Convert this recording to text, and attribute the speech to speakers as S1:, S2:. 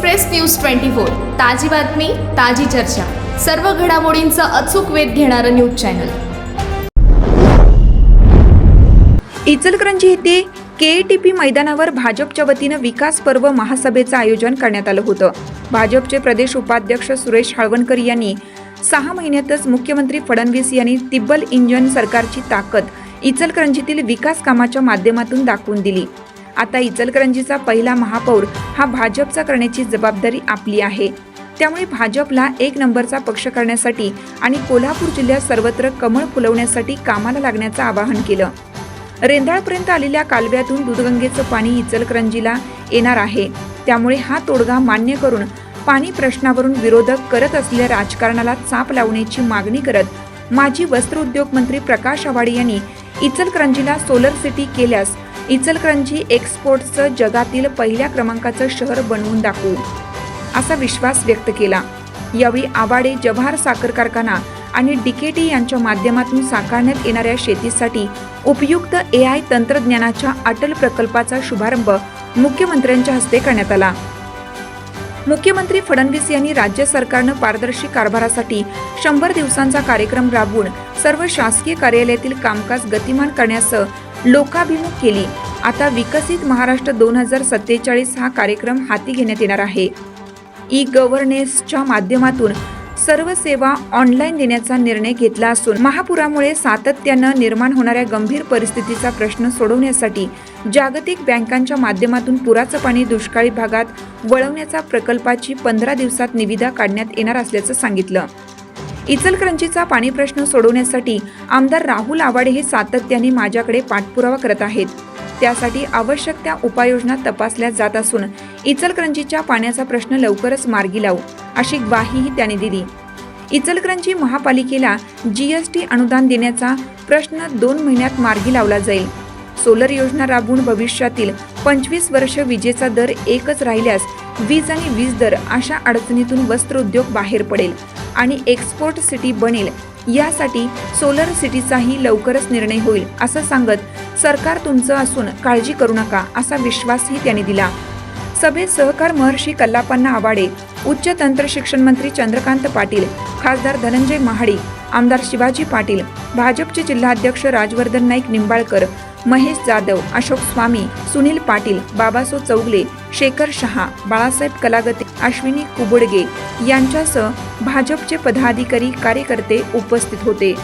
S1: Express news twenty four ताजी बातमी ताजी चर्चा. सर्व घडामोडींचा अचूक वेध घेणारं न्यूज चॅनल.
S2: इचलकरंजी येथे केएटीपी मैदानावर भाजपच्या वतीनं विकास पर्व महासभेचं आयोजन करण्यात आलं होतं. भाजपचे प्रदेश उपाध्यक्ष सुरेश हळवणकर यांनी सहा महिन्यातच मुख्यमंत्री फडणवीस यांनी तिब्बल इंजन सरकारची ताकद इचलकरंजीतील विकास कामाच्या माध्यमातून दाखवून दिली. आता इचलकरंजीचा पहिला महापौर हा भाजपचा करण्याची जबाबदारी आपली आहे. त्यामुळे भाजपला एक नंबरचा पक्ष करण्यासाठी आणि कोल्हापूर जिल्ह्यात सर्वत्र कमळ फुलवण्यासाठी कामाला लागण्याचं आवाहन केलं. रेंदाळपर्यंत आलेल्या कालव्यातून दूधगंगेचं पाणी इचलकरंजीला येणार आहे. त्यामुळे हा तोडगा मान्य करून पाणी प्रश्नावरून विरोधक करत असलेल्या राजकारणाला चाप लावण्याची मागणी करत माजी वस्त्रोद्योग मंत्री प्रकाश आवाडे यांनी इचलकरंजीला सोलर सिटी केल्यास इचलकरंजी एक्सपोर्टचं जगातील पहिल्या क्रमांकाचं शहर बनवून दाखवू असा विश्वास व्यक्त केला. यावेळी आवाडे जव्हार साखर कारखाना आणि डीकेटी यांच्या माध्यमातून साकारण्यात येणाऱ्या शेतीसाठी उपयुक्त ए आय तंत्रज्ञानाच्या अटल प्रकल्पाचा शुभारंभ मुख्यमंत्र्यांच्या हस्ते करण्यात आला. मुख्यमंत्री फडणवीस यांनी राज्य सरकारनं पारदर्शी कारभारासाठी शंभर दिवसांचा कार्यक्रम राबवून सर्व शासकीय कार्यालयातील कामकाज गतिमान करण्यासह लोकाभिमुख केली. आता विकसित महाराष्ट्र दोन हजार सत्तेचाळीस हा कार्यक्रम हाती घेण्यात येणार आहे. ई गव्हर्नेन्सच्या माध्यमातून सर्व सेवा ऑनलाईन देण्याचा निर्णय घेतला असून महापुरामुळे सातत्यानं निर्माण होणाऱ्या गंभीर परिस्थितीचा प्रश्न सोडवण्यासाठी जागतिक बँकांच्या माध्यमातून पुराचं पाणी दुष्काळी भागात वळवण्याचा प्रकल्पाची पंधरा दिवसात निविदा काढण्यात येणार असल्याचं सांगितलं. इचलकरंजीचा पाणी प्रश्न सोडवण्यासाठी आमदार राहुल आवाडे हे सातत्याने माझ्याकडे पाठपुरावा करत आहेत. त्यासाठी आवश्यक त्या उपाययोजना तपासल्या जात असून इचलकरंजीच्या पाण्याचा प्रश्न लवकरच मार्गी लावू अशी ग्वाहीही त्यांनी दिली. इचलकरंजी महापालिकेला जीएसटी अनुदान देण्याचा प्रश्न दोन महिन्यात मार्गी लावला जाईल. सोलर योजना राबवून भविष्यातील पंचवीस वर्ष विजेचा दर एकच राहिल्यास वीज आणि वीज दर अशा अडचणीतून वस्त्रोद्योग बाहेर पडेल. आणि एक्सपोर्ट सिटी बनेल. यासाठी सोलर सिटीचाही लवकरच निर्णय होईल असं सांगत सरकार तुमचं असून काळजी करू नका असा विश्वासही त्यांनी दिला. सभेत सहकार महर्षी कल्लापन्ना आवाडे उच्च तंत्र शिक्षण मंत्री चंद्रकांत पाटील खासदार धनंजय महाडी आमदार शिवाजी पाटील भाजपचे जिल्हाध्यक्ष राजवर्धन नाईक निंबाळकर महेश जाधव अशोक स्वामी सुनील पाटील बाबासो चौगले शेखर शहा बाळासाहेब कलागते अश्विनी कुबडगे यांच्यासह भाजपचे पदाधिकारी कार्यकर्ते उपस्थित होते.